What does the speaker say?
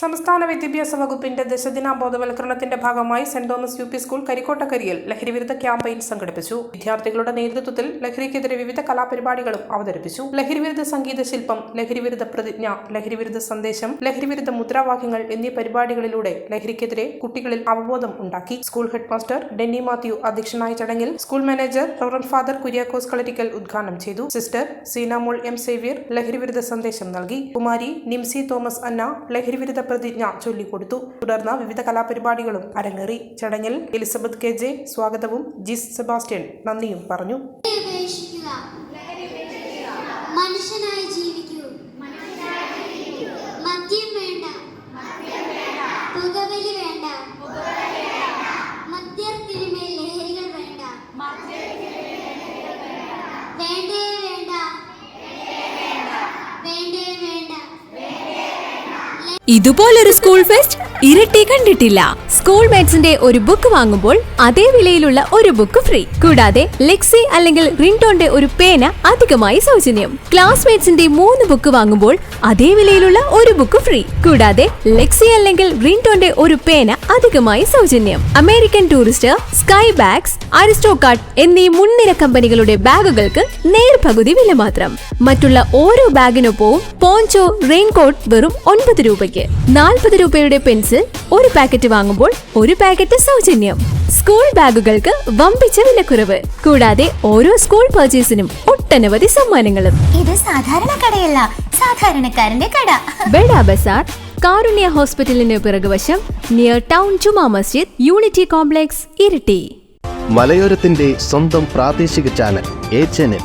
സംസ്ഥാന വിദ്യാഭ്യാസ വകുപ്പിന്റെ ദശദിന ബോധവൽക്കരണത്തിന്റെ ഭാഗമായി Saint Thomas U P school കരിക്കോട്ടക്കരിയിൽ ലഹരിവിരുദ്ധ ക്യാമ്പയിൻ സംഘടിപ്പിച്ചു. വിദ്യാർത്ഥികളുടെ നേതൃത്വത്തിൽ ലഹരിക്കെതിരെ വിവിധ കലാപരിപാടികളും അവതരിപ്പിച്ചു. ലഹരിവിരുദ്ധ സംഗീത ശില്പം ലഹരിവിരുദ്ധ പ്രതിജ്ഞ ലഹരിവിരുദ്ധ സന്ദേശം ലഹരിവിരുദ്ധ മുദ്രാവാക്യങ്ങൾ എന്നീ പരിപാടികളിലൂടെ ലഹരിക്കെതിരെ കുട്ടികളിൽ അവബോധം ഉണ്ടാക്കി. School head master Denny Mathew അധ്യക്ഷനായ ചടങ്ങിൽ school manager reverend father Kuriakose Kalarickal ഉദ്ഘാടനം ചെയ്തു. സിസ്റ്റർ സീനാമോൾ എം സേവ്യർ ലഹരിവിരുദ്ധ സന്ദേശം നൽകി. കുമാരി നിംസി തോമസ് അന്ന ലഹരിവിരുദ്ധ പ്രതിജ്ഞ ചൊല്ലിക്കൊടുത്തു. തുടർന്ന് വിവിധ കലാപരിപാടികളും അരങ്ങേറി. ചടങ്ങിൽ എലിസബത്ത് കെ ജെ സ്വാഗതവും ജിസ് സെബാസ്റ്റ്യൻ നന്ദിയും പറഞ്ഞു. മനുഷ്യനായി ജീവിക്കൂ. മദ്യം വേണ്ട. പുകവലി വേണ്ട മദ്യത്തിനുമേൽ ലഹരികൾ വേണ്ട വേണ്ടേ വേണ്ട വേണ്ടേ വേണ്ട ഇതുപോലൊരു സ്കൂൾ ഫെസ്റ്റ് ഇരട്ടി കണ്ടിട്ടില്ല. സ്കൂൾ മേറ്റ്സിന്റെ ഒരു ബുക്ക് വാങ്ങുമ്പോൾ അതേ വിലയിലുള്ള ഒരു ബുക്ക് ഫ്രീ കൂടാതെ ലെക്സി അല്ലെങ്കിൽ റിൻടോന്റെ ഒരു പേന അധികമായി സൗജന്യം. ക്ലാസ്മേറ്റ്സിന്റെ മൂന്ന് ബുക്ക് വാങ്ങുമ്പോൾ അതേ വിലയിലുള്ള ഒരു ബുക്ക് ഫ്രീ കൂടാതെ ലെക്സി അല്ലെങ്കിൽ റിൻടോന്റെ ഒരു പേന അധികമായി സൗജന്യം. American Tourister Skybags Aristocrat എന്നീ മുൻനിര കമ്പനികളുടെ ബാഗുകൾക്ക് നേർപകുതി വില മാത്രം. മറ്റുള്ള ഓരോ ബാഗിനൊപ്പവും പോഞ്ചോ റെയിൻകോട്ട് വെറും ഒൻപത് രൂപയ്ക്ക് നാൽപ്പത് രൂപയുടെ പെൻസിൽ ഒരു പാക്കറ്റ് വാങ്ങുമ്പോൾ ഒരു പാക്കറ്റ് സൗജന്യം. സ്കൂൾ ബാഗുകൾക്ക് വമ്പിച്ച വിലക്കുറവ്. കൂടാതെ ഓരോ സ്കൂൾ പർച്ചേസിനും ഒട്ടനവധി സമ്മാനങ്ങളും. ഇത് സാധാരണ കടയല്ല സാധാരണക്കാരന്റെ കട. ബെഡ ബസാർ കാരുണ്യ ഹോസ്പിറ്റലിന് പിറകുവശം near town Juma Masjid unity complex Iritty. മലയോരത്തിന്റെ സ്വന്തം പ്രാദേശിക ചാനൽ എ ചാനൽ